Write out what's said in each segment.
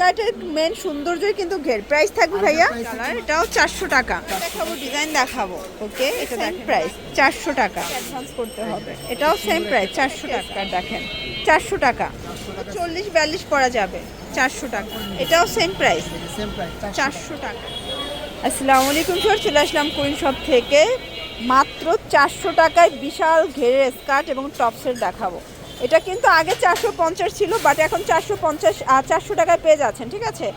স্কার্টের main সৌন্দর্যই কিন্তু ঘের। Price থাকবে ভাইয়া? থাকবে- কালার এটাও চারশো টাকা। দেখাবো ডিজাইন দেখাবো ওকে এটা প্রাইস চারশো টাকা। অ্যাডভান্স করতে হবে। এটাও সেম প্রাইস চারশো টাকা দেখেন। চারশো টাকা। চল্লিশ বিয়াল্লিশ পরা যাবে। চারশো টাকা। এটাও সেম প্রাইস সেম প্রাইস চারশো টাকা। আসসালামু আলাইকুম স্যার চলে আসলাম কুইন শপ থেকে। মাত্র চারশো টাকায় বিশাল ঘেরের স্কার্ট এবং টপসের দেখাবো। এটা কিন্তু আগে চারশো পঞ্চাশ ছিল বাট এখন চারশো পঞ্চাশ চারশো টাকায় পেয়ে যাচ্ছেন ঠিক আছে?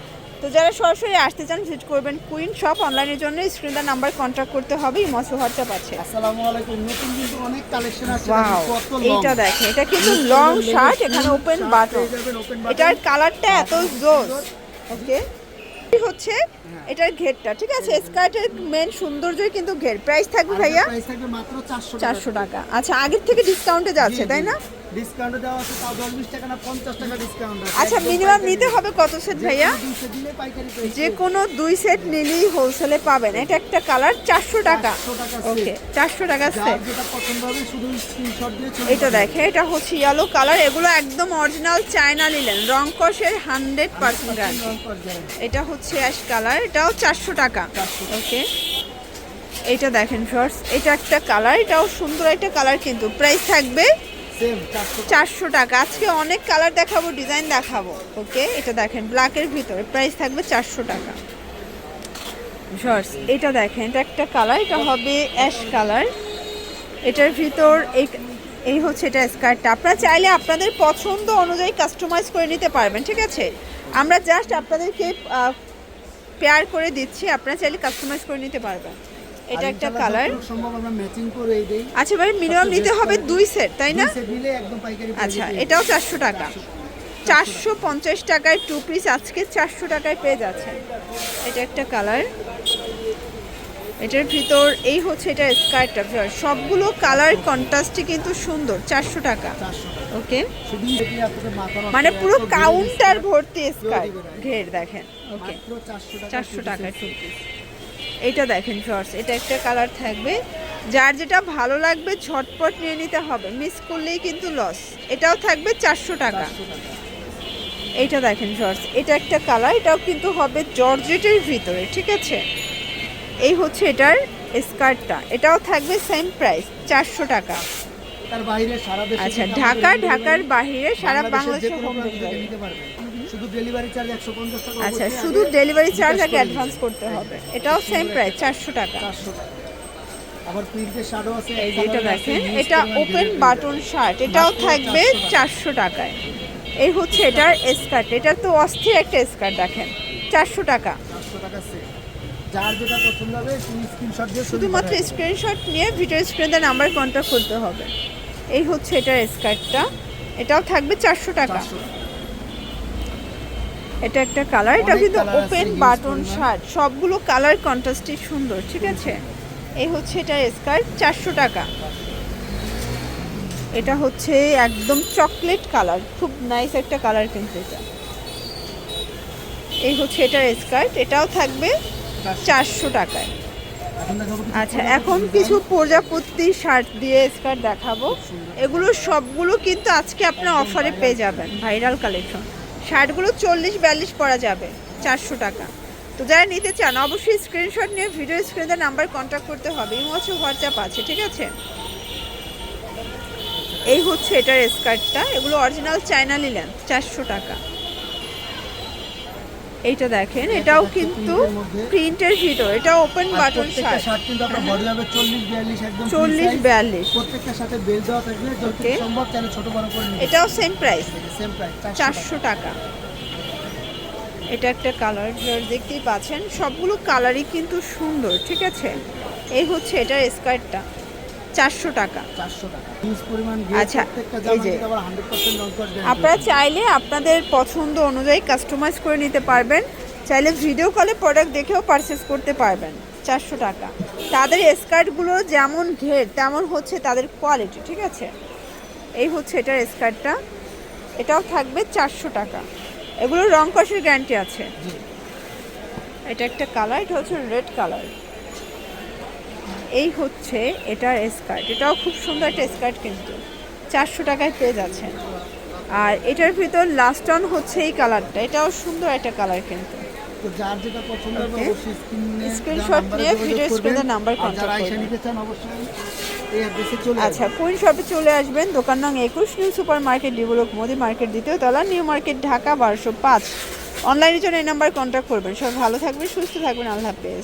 তো যারা সরাসরি আসতে চান ভিজিট করবেন কুইন শপ অনলাইনের জন্য স্ক্রিনের নাম্বার কন্ট্যাক্ট করতে হবে ইমসো হোয়াটসঅ্যাপ আছে। আসসালামু আলাইকুম নতুন কিন্তু অনেক কালেকশন আছে ওয়াও কত লং এইটা দেখেন এটা কিন্তু লং শার্ট এখানে ওপেন বাটন এটার কালারটা এত জোস ওকে হচ্ছে এটার ঘেরটা ঠিক আছে? স্কার্টের মেন সৌন্দর্যই কিন্তু ঘের। প্রাইস থাকবে ভাইয়া? প্রাইস থাকবে মাত্র 400 চারশো টাকা। আচ্ছা আগের থেকে ডিসকাউন্টে যাচ্ছে তাই না? ডিসকাউন্ট দেওয়া আছে তাও 10 20 টাকা না 50 টাকা ডিসকাউন্ট আছে। আচ্ছা মিনিমাম নিতে হবে কত সেট ভাইয়া যে কোনো 200 দিলে পাইকারি প্রাইস যে কোনো দুই সেট নিলেই হোলসেলে পাবেন। এটা একটা কালার চারশো টাকা। 400 টাকা set। ওকে চারশো টাকা সেট এটা। দেখে এটা হচ্ছে ইয়েলো কালার এগুলো একদম অরিজিনাল চায়না নিলেন। রং কষের হান্ড্রেড পার্সেন্ট। এটা হচ্ছে অ্যাশ কালার এটাও চারশো টাকা। ওকে এটা দেখেন শর্টস এটা একটা কালার এটাও সুন্দর একটা কালার কিন্তু। প্রাইস থাকবে সেম 400 চারশো টাকা। আজকে অনেক কালার দেখাবো ডিজাইন দেখাবো। ওকে এটা দেখেন ব্ল্যাকের ভিতরে প্রাইস থাকবে চারশো টাকা। শর্টস এটা দেখেন, এটা একটা কালার এটা হবে অ্যাশ কালার এটার ভিতর এই হচ্ছে এটা স্কার্টটা আপনারা চাইলে আপনাদের পছন্দ অনুযায়ী কাস্টমাইজ করে নিতে পারবেন, ঠিক আছে? আমরা জাস্ট আপনাদেরকে পেয়ার করে দিচ্ছি, আপনারা চাইলে কাস্টমাইজ করে নিতে পারবেন। এটা একটা কালার সম্ভব আমরা ম্যাচিং করে দেই। আচ্ছা ভাই মিনিমাম নিতে হবে দুই সেট তাই না? দুই নিলে একদম পাইকারি আচ্ছা এটাও চারশো টাকা। চারশো পঞ্চাশ টাকায় টু পিস আজকে চারশো টাকায় পেয়ে যাচ্ছেন। এটা একটা কালার এটার ভিতর এই হচ্ছে এটা স্কার্টটা সবগুলো কালার কন্ট্রাস্টই কিন্তু সুন্দর চারশো টাকা। ওকে? মানে পুরো কাউন্টার ভর্তি স্কার্ট ঘের দেখেন। ওকে? 400 টাকা চারশো টাকায় টু পিস এটা দেখেন শর্টস এটা একটা কালার থাকবে। যার যেটা ভালো লাগবে ঝটপট নিয়ে নিতে হবে মিস করলেই কিন্তু লস এটাও থাকবে চারশো টাকা। 400 টাকা। এইটা দেখেন শর্টস এটা একটা কালার এটাও কিন্তু হবে জর্জেটের ভিতরে ঠিক আছে? এই হচ্ছে এটার স্কার্টটা এটাও থাকবে সেম প্রাইস চারশো টাকা। আচ্ছা ঢাকা ঢাকার বাহিরে সারা বাংলাদেশে হোম ডেলিভারি শুধু ডেলিভারি চার্জ 150 টাকা আচ্ছা শুধু ডেলিভারি চার্জ আগে অ্যাডভান্স করতে হবে। এটাও সেম প্রাইস চারশো টাকা। 400 টাকা। আবার প্রিন্টের আছে এটা দেখেন এটা ওপেন বাটন শার্ট এটাও থাকবে 400 চারশো টাকায়। এই হচ্ছে এটার স্কার্ট এটা তো অস্থির একটা স্কার্ট দেখেন চারশো টাকা। 400 টাকা সেট যার যেটা পছন্দ হবে তুমি স্ক্রিনশট দিয়ে শুধুমাত্র স্ক্রিনশট নিয়ে ভিডিও স্ক্রিনে নাম্বার কন্ট্যাক্ট করতে হবে। এই হচ্ছে এটার স্কার্টটা এটাও থাকবে চারশো টাকা। এটা একটা কালার এটা কিন্তু ওপেন বাটন শার্ট সবগুলো কালার কন্ট্রাস্টই সুন্দর ঠিক আছে? এই হচ্ছে এটা স্কার্ট চারশো টাকা। এটা হচ্ছে একদম চকলেট কালার খুব নাইস একটা কালার কিন্তু এটা। এই হচ্ছে এটার স্কার্ট এটাও থাকবে চারশো টাকায়। আচ্ছা এখন কিছু প্রজাপতি শার্ট দিয়ে স্কার্ট দেখাবো। এগুলো সবগুলো কিন্তু আজকে আপনার অফারে পেয়ে যাবেন ভাইরাল কালেকশন শার্টগুলো চল্লিশ বিয়াল্লিশ পরা যাবে, চারশো টাকা। তো যারা নিতে চান, অবশ্যই স্ক্রিনশট নিয়ে ভিডিও স্ক্রিনে নাম্বার কন্ট্যাক্ট করতে হবে। এই হচ্ছে হোয়াটসঅ্যাপ আছে, ঠিক আছে? এই হচ্ছে এটার স্কার্টটা এগুলো অরিজিনাল চায়না নিলেন চারশো টাকা। এইটা দেখেন এটাও কিন্তু প্রিন্টের ভিতর এটা ওপেন বাটন শার্ট কিন্তু আপনার বডি হবে 40 42 একদম free চল্লিশ size। বিয়াল্লিশ। প্রত্যেকটার সাথে বেল দেওয়া থাকবে যতটুকু সম্ভব ছোট বড় করে এটাও সেম প্রাইস সেম প্রাইস চারশো টাকা। এটা একটা কালার দেখতেই পাচ্ছেন সবগুলো কালারই কিন্তু সুন্দর ঠিক আছে? এই হচ্ছে এটার স্কার্টটা চারশো টাকা। 400 টাকা। হিউজ পরিমাণ আচ্ছা, এই যে। কিন্তু আবার 100% লং কট আপনারা চাইলে আপনাদের পছন্দ অনুযায়ী কাস্টমাইজ করে নিতে পারবেন। চাইলে ভিডিও কলে প্রোডাক্ট দেখেও পারচেস করতে পারবেন। চারশো টাকা। তাদের স্কার্টগুলো যেমন ঘের তেমন হচ্ছে তাদের কোয়ালিটি ঠিক আছে? এই হচ্ছে এটার স্কার্টটা এটাও থাকবে চারশো টাকা। এগুলো রং কষের গ্যারান্টি আছে। এটা একটা কালার এটা হচ্ছে রেড কালার এই হচ্ছে এটার স্কার্ট এটাও খুব সুন্দর একটা স্কার্ট কিন্তু। চারশো টাকায় পেয়ে যাচ্ছেন। আর এটার ভিতর লাস্ট অন হচ্ছে এই কালারটা এটাও সুন্দর একটা কালার কিন্তু। তো যার যেটা পছন্দ হবে Okay. অবশ্যই স্ক্রিনে Screenshot নিয়ে video screen এর number contact যারা আইসা করবেন। নিতে চান অবশ্যই এই অ্যাড্রেসে চলে আচ্ছা শপে চলে আসবেন? দোকান নং একুশ new super market Modi market দ্বিতীয় তলা নিউ মার্কেট ঢাকা বারোশো পাঁচ। অনলাইনের জন্য এই নাম্বার কন্ট্যাক্ট করবেন। সব ভালো থাকবেন সুস্থ থাকবেন। আল্লাহ হাফেজ।